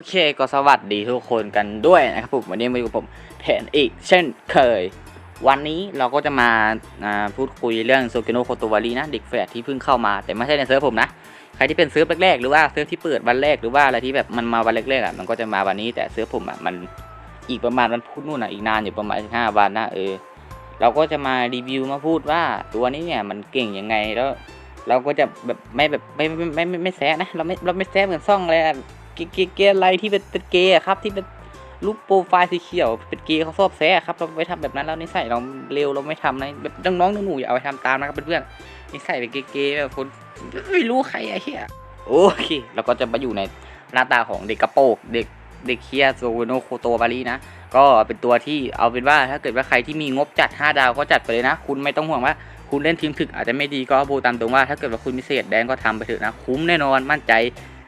โอเคก็สวัสดีทุกคนกันด้วยนะครับผมวันนี้มาอยู่กับผมแผนอีก เช่นเคย วันนี้เราก็จะมาาพูดคุยเรื่องโซเกโนโคโตวารีนะเด็กแฝดที่เพิ่งเข้ามา แต่ไม่ใช่ในเซิร์ฟผมนะ ใครที่เป็นเซิร์ฟแรกๆหรือว่าเซิร์ฟที่เปิดวันแรกหรือว่าอะไรที่แบบมันมาวันแรกๆอะมันก็จะมาวันนี้แต่เซิร์ฟผมอะมันอีกประมาณวันพุธนู่นอะอีกนานอยู่ประมาณห้าวันนะเออเราก็จะมารีวิวมาพูดว่าตัวนี้เนี่ยมันเก่งยังไงแล้ว เราก็จะแบบไม่แบบไม่ไม่ไม่ไม่ไม่แซะนะเราไม่เราไม่แซะเหมือนซ่องเลยอะ เกย์เกย์อะไรที่เป็นเป็นเกย์ครับที่เป็นรูปโปรไฟล์สีเขียวเป็นเกย์เขาชอบแซะครับเราไม่ทำแบบนั้นแล้วนิสัยเราเร็วเราไม่ทำนะแบบน้องๆหนูๆอย่าเอาไปทำตามนะครับเพื่อนๆนิสัยเป็นเกย์แบบคนไม่รู้ใครไอ้เหี้ยโอเคเราก็จะมาอยู่ในหน้าตาของเด็กกระโปงเด็กเด็กเคียโซโนโคโตบารีนะก็เป็นตัวที่เอาเป็นว่าถ้าเกิดว่าใครที่มีงบจัด 5 ดาวก็จัดไปเลยนะ คุณไม่ต้องห่วงว่าคุณเล่นทีมถึกอาจจะไม่ดีก็พูตามตรงว่าถ้าเกิดว่าคุณพิเศษแดงก็ทำไปเถอะนะ คุ้มแน่นอนมั่นใจ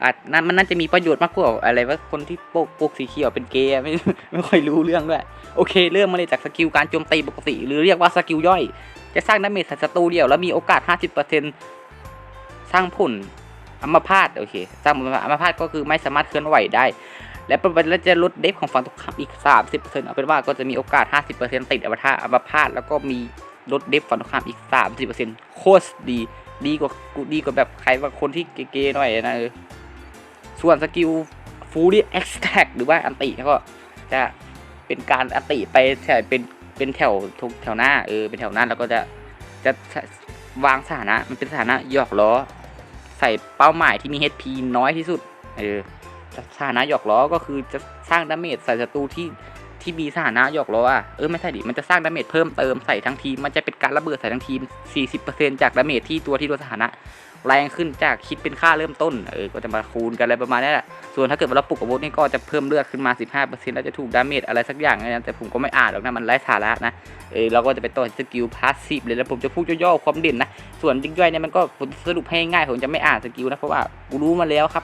อาจนั่นมันน่าจะมีประโยชน์มากกว่าอะไรว่าคนที่โปกโปกสีเขียวเป็นเกย์ไม่ไม่ค่อยรู้เรื่องด้วย โอเค เริ่มมาเลยจากสกิลการโจมตีปกติ หรือเรียกว่าสกิลย่อย จะสร้างดาเมจใส่ศัตรูเดียวแล้วมีโอกาส 50%สร้างผลอัมพาตโอเค สร้างผลอัมพาตก็คือไม่สามารถเคลื่อนไหวได้ และประมาณแล้วจะลดเดฟของฝั่งตรงข้ามอีก 30%เอาเป็นว่าก็จะมีโอกาส 50%ติดอัมพาตอัมพาตแล้วก็มีลดเดฟฝั่งตรงข้ามอีก 30%โคตรดีดีกว่าดีกว่าแบบใครบางคนที่เก๋ๆหน่อยนะเออ ส่วนสกิลฟูลี่เอ็กซ์แท็กหรือว่าอันติก็จะเป็นการอันติไปแถวเป็นเป็นแถวทุกแถวหน้าเออเป็นแถวหน้าแล้วก็จะจะวางสถานะมันเป็นสถานะหยอกล้อ ใส่เป้าหมายที่มี HP น้อยที่สุดเออสถานะหยอกล้อก็คือจะสร้างดาเมจใส่ศัตรูที่ที่มีสถานะหยอกล้ออะเออไม่ใช่ดิมันจะสร้างดาเมจเพิ่มเติมใส่ทั้งทีมมันจะ การระเบิดใส่ทั้งทีม 40%จากดาเมจที่ตัวที่โดนสถานะ แรงขึ้นจากคิดเป็นค่าเริ่มต้น เออ ก็จะมาคูณกันอะไรประมาณนี้แหละ ส่วนถ้าเกิดว่าเราปลุกอาวุธนี่ก็จะเพิ่มเลือดขึ้นมา 15%แล้วจะถูกดาเมจอะไรสักอย่างนะแต่ผมก็ไม่อ่านหรอกนะมันไร้สาระนะ เออเราก็จะไปต่อสกิลพาสซีฟเลยแล้วผมจะพูดย่อๆความเด่นนะ ส่วนยิ่งย้อยเนี่ยมันก็ผมสรุปให้ง่ายผมจะไม่อ่านสกิลนะเพราะว่ากูรู้มาแล้วครับ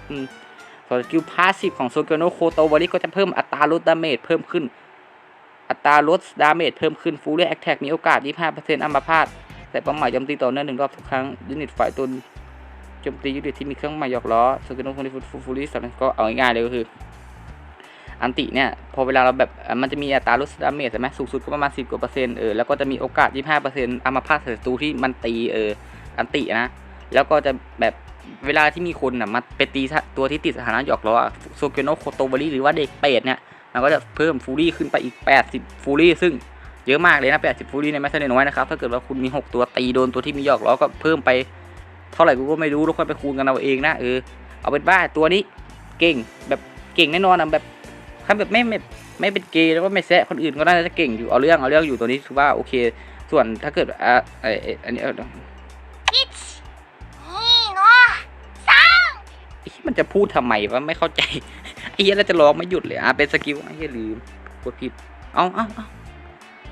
ส่วนสกิลพาสซีฟของโซเกโนโคโตวาริก็จะเพิ่มอัตราลดดาเมจเพิ่มขึ้น อัตราลดดาเมจเพิ่มขึ้นฟูเรียแอคแท็กมีโอกาส 25%อัมพาตแต่เป้าหมายโจมตีต่อเนื่องหนึ่งรอบทุกครั้งยูนิตฝ่ายตนโจมตียูนิตที่มีเครื่องหมายหยอกล้อโซเกโนโคนิฟูฟูฟูริสก็เอาง่ายๆเลยก็คือ อันติเนี่ย พอเวลาเราแบบมันจะมีอัตราลดดาเมจใช่ไหมสูงสุดก็ประมาณ 10กว่าเปอร์เซ็นต์เออแล้วก็จะมีโอกาส 25%อัมพาตศัตรูที่มันตีเอออันตินะแล้วก็จะแบบเวลาที่มีคนอะมาไปตีตัวที่ติดสถานะหยอกล้อโซเกโนโคโตบารีหรือว่าเด็กเป็ดเนี่ย มันก็จะเพิ่มฟูรี่ขึ้นไปอีก 80 ฟูรี่ซึ่งเยอะมากเลยนะ 80 ฟูรี่เนี่ยไม่ใช่น้อยนะครับ ถ้าเกิดว่าคุณมี 6 ตัวตีโดนตัวที่มีหยอกล้อก็เพิ่มไป เท่าไหร่กูก็ไม่รู้แล้วค่อยไปคูณกันเอาเองนะเออเอาเป็นว่าตัวนี้เก่งแบบเก่งแน่นอนนะแบบถ้าแบบไม่ไม่ไม่เป็นเกย์แล้วก็ไม่แซะคนอื่นก็น่าจะเก่งอยู่เอาเรื่องเอาเรื่องอยู่ตัวนี้ถือว่าโอเค ส่วนถ้าเกิดอะไอไอ้อันนี้เอานี่เนาะไอ้ที่มันจะพูดทำไมวะไม่เข้าใจ ไอ้เหี้ยแล้วจะร้องไม่หยุดเลยอะเป็นสกิลไอ้เหี้ยลืมกดผิดเอาเอาเอา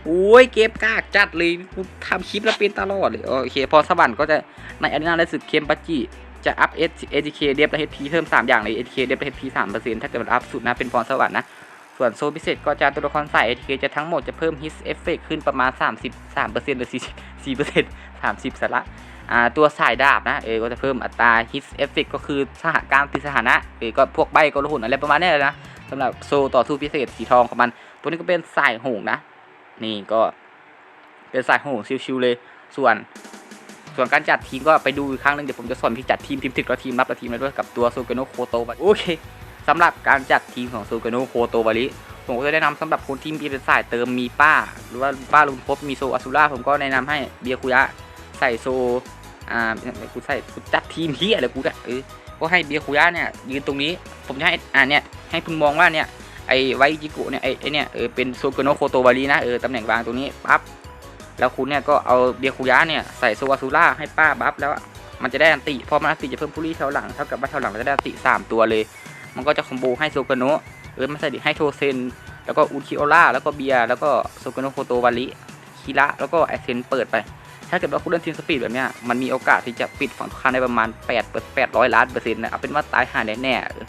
โอ้ยเก็บกากจัดเลยกูทำคลิปแล้วเป็นตลอดเลยโอเคพอสวรรค์ก็จะในอารีนาและสึกเคมปัจจิจะอัพเอสเอเคเดฟและเฮดพีเพิ่ม 3 อย่างเลยเอเคเดฟและเฮดพีสามเปอร์เซ็นต์ถ้าเกิดมันอัพสุดนะเป็นพรสวรรค์นะ ส่วนโซนพิเศษก็จะตัวละครใส่เอเคจะทั้งหมดจะเพิ่มฮิสเอฟเฟกขึ้นประมาณ 33เปอร์เซ็นต์หรือ44เปอร์เซ็นต์30สาระอ่าตัวสายดาบนะเออก็จะเพิ่มอัตราฮิตเอฟเฟกก็คือสถานการณ์ติดสถานะเออก็พวกใบก็ลหุ่นอะไรประมาณนี้เลยนะสำหรับโซต่อสู้พิเศษสีทองของมัน ตัวนี้ก็เป็นสายหงนะ นี่ก็เป็นสายหงชิวๆเลย ส่วนส่วนการจัดทีมก็ไปดูอีกครั้งหนึงเดี๋ยวผมจะสอนพี่จัดทีมทีมถึกและทีมรับและทีมอะไรด้วยกับตัวโซเกโนโคโตบาริโอเค สำหรับการจัดทีมของโซเกโนโคโตบาริผมก็จะแนะนำสำหรับคนที่มีเป็นสายเติมมีป้า หรือว่าป้าลุงพบมีโซอาซูล่าผมก็แนะนำให้เบียคุยะใส่โซอ่ากูใส่กูจัดทีมที่อะไรกูเนี่ยเออก็ให้เบียคุย่าเนี่ยยืนตรงนี้ผมจะให้อ่าเนี่ยให้คุณมองว่าเนี่ยไอไวจิกุเนี่ยไอไอเนี่ยเออเป็นโซโกโนโคโตบารีนะเออตำแหน่งวางตรงนี้ปั๊บแล้วคุณเนี่ยก็เอาเบียคุย่าเนี่ยใส่โซวาซูล่าให้ป้าบัฟแล้วมันจะได้อันติพอมันอันติจะเพิ่มพูรี่แถวหลังเท่ากับว่าแถวหลังเราจะได้อันติสามตัวเลย มันก็จะคอมโบให้โซกโนเออไม่ใช่ดิให้โทเซน แล้วก็อุคิโอล่าแล้วก็เบียร์แล้วก็โซกโนโคโตบาริคิระแล้วก็ไอเซนเปิดไป ถ้าเกิดว่าคุณเล่นทีมสปีดแบบเนี้ยมันมีโอกาสที่จะปิดฝั่งตรงข้ามได้ประมาณ8 800ล้านเปอร์เซ็นต์นะเอาเป็นว่าตายห่าแน่แน่ๆเออ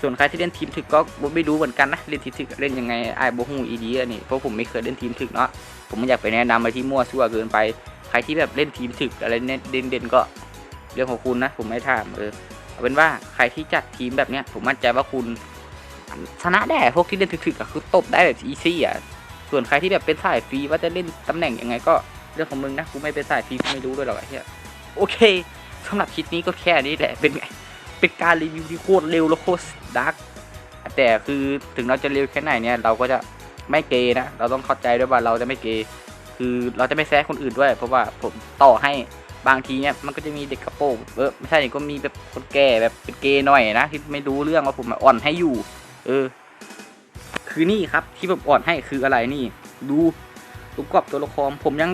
ส่วนใครที่เล่นทีมถึกก็ไม่รู้เหมือนกันนะเล่นทีมถึกเล่นยังไงไอ้โบฮูอีดีอันนี้เพราะผมไม่เคยเล่นทีมถึกเนาะผมไม่อยากไปแนะนำอะไรที่มั่วซั่วเกินไปใครที่แบบเล่นทีมถึกอะไรเนเด่นๆก็เรื่องของคุณนะผมไม่ถามเออ เอาเป็นว่าใครที่จัดทีมแบบเนี้ยผมมั่นใจว่าคุณชนะได้พวกที่เล่นถึกๆอะคือตบได้แบบอีซี่อะส่วนใครที่แบบเป็นสายฟรีว่าจะเล่นตำแหน่งยังไงก็เรื่องของมึงนะกูไม่เป็นสายฟรีกูไม่รู้ด้วยหรอกไอ้เหี้ยโอเคสำหรับคลิปนี้ก็แค่นี้แหละเป็นไงเป็นการรีวิวที่โคตรเร็วและโคตรดาร์กแต่คือถึงเราจะเร็วแค่ไหนเนี่ยเราก็จะไม่เกยนะเราต้องเข้าใจด้วยว่าเราจะไม่เกยคือเราจะไม่แซะคนอื่นด้วย เพราะว่าผมต่อให้ บางทีเนี่ยมันก็จะมีเด็กกระโปรงเออไม่ใช่ก็มีแบบคนแก่แบบเป็นเกย์หน่อยนะที่ไม่รู้เรื่องว่าผมอ่อนให้อยู่ เออ คือนี่ครับที่ผมอ่อนให้คืออะไรนี่ ดูดูกรอบตัวละครผมยัง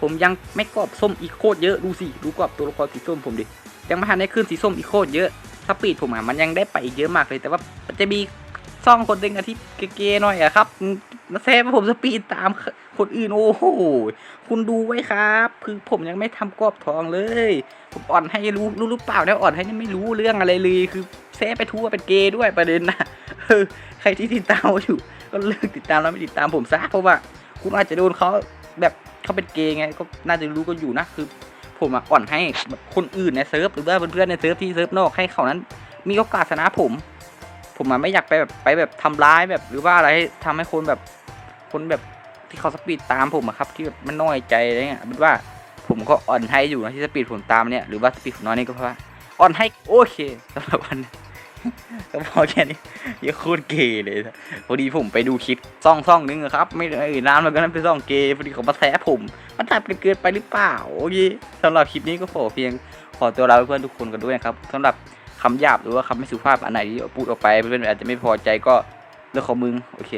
ผมยังไม่กรอบส้มอีกโคตรเยอะดูสิดูกรอบตัวละครสีส้มผมดิยังไม่ทันได้ขึ้นสีส้มอีกโคตรเยอะสปีดผมอะมันยังได้ไปอีกเยอะมากเลย แต่ว่าจะมีซ่องคนหนึ่งอะที่เกย์ๆหน่อยอะครับมาแซ่บผมสปีดตาม คนอื่นโอ้โหคุณดูไว้ครับคือผมยังไม่ทำกรอบทองเลย ผมอ่อนให้รู้รู้หรือเปล่าเนี่ยอ่อนให้นี่ไม่รู้เรื่องอะไรเลยคือแซ่ไปทั่วเป็นเกย์ด้วยประเด็นนะเออใครที่ติดตามอยู่ก็เลิกติดตามแล้วไม่ติดตามผมซะเพราะว่า คุณอาจจะโดนเขาแบบเขาเป็นเกย์ไงก็น่าจะรู้กันอยู่นะคือ ผมอะอ่อนให้คนอื่นในเซิร์ฟหรือว่าเพื่อนๆในเซิร์ฟที่เซิร์ฟนอกให้เขานั้น มีโอกาสชนะผมผมอะไม่อยากไปแบบไปแบบทำร้ายแบบหรือว่าอะไรให้ทำให้คนแบบคนแบบ ที่เขาสปีดตามผมอะครับ ที่แบบมันน้อยใจอะไรเงี้ยเป็นว่าผมก็อ่อนให้อยู่นะที่สปีดผมตามเนี่ยหรือว่าสปีดผมน้อยนี่ก็เพราะว่าอ่อนให้โอเคสำหรับวันนี้ก็พอแค่นี้อย่าโคตรเกย์เลยพอดีผมไปดูคลิปซ่องซ่องนึงอะครับ ไม่เอ่ยนานมันก็นั่นเป็นซ่องเกย์พอดีเขามาแซะผมมันตัดเกินไปหรือเปล่าโอเคสำหรับคลิปนี้ก็ขอเพียงขอตัวลาเพื่อนทุกคนกันด้วยนะครับสำหรับคำหยาบหรือว่าคำไม่สุภาพอันไหนที่พูดออกไปเพื่อนอาจจะไม่พอใจก็เรื่องของมึงโอเค